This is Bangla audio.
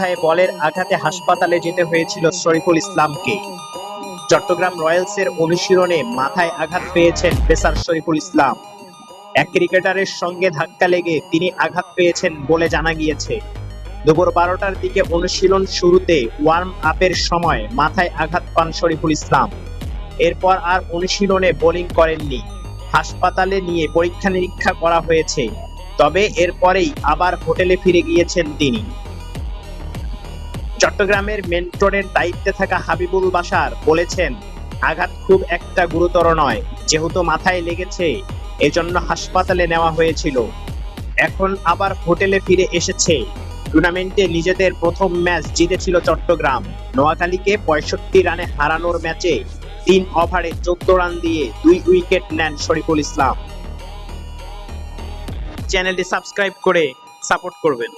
মাথায় বলের আঘাতে হাসপাতালে যেতে হয়েছিল শরীফুল ইসলামকে। চট্টগ্রাম রয়্যালসের অনুশীলনে মাথায় আঘাত পেয়েছেন পেসার শরীফুল ইসলাম। এক ক্রিকেটারের সঙ্গে ধাক্কা লেগে তিনি আঘাত পেয়েছেন বলে জানা গিয়েছে। দুপুর বারোটার দিকে অনুশীলন শুরুতে ওয়ার্ম আপের সময় মাথায় আঘাত পান শরীফুল ইসলাম। এরপর আর অনুশীলনে বোলিং করেননি। হাসপাতালে নিয়ে পরীক্ষা নিরীক্ষা করা হয়েছে। তবে এরপরেই আবার হোটেলে ফিরে গিয়েছেন তিনি। চট্টগ্রামের মেন্টরের দায়িত্বে থাকা হাবিবুল বাশার বলেছেন, আঘাত খুব একটা গুরুতর নয়, যেহেতু মাথায় লেগেছে, এজন্য হাসপাতালে নেওয়া হয়েছিল। এখন আবার হোটেলে ফিরে এসেছে। টুর্নামেন্টে নিজেদের প্রথম ম্যাচ জিতেছিল চট্টগ্রাম। নোয়াখালীকে পঁয়ষট্টি রানে হারানোর ম্যাচে তিন ওভারে চোদ্দ রান দিয়ে দুই উইকেট নেন শরীফুল ইসলাম। চ্যানেলটি সাবস্ক্রাইব করে সাপোর্ট করবেন।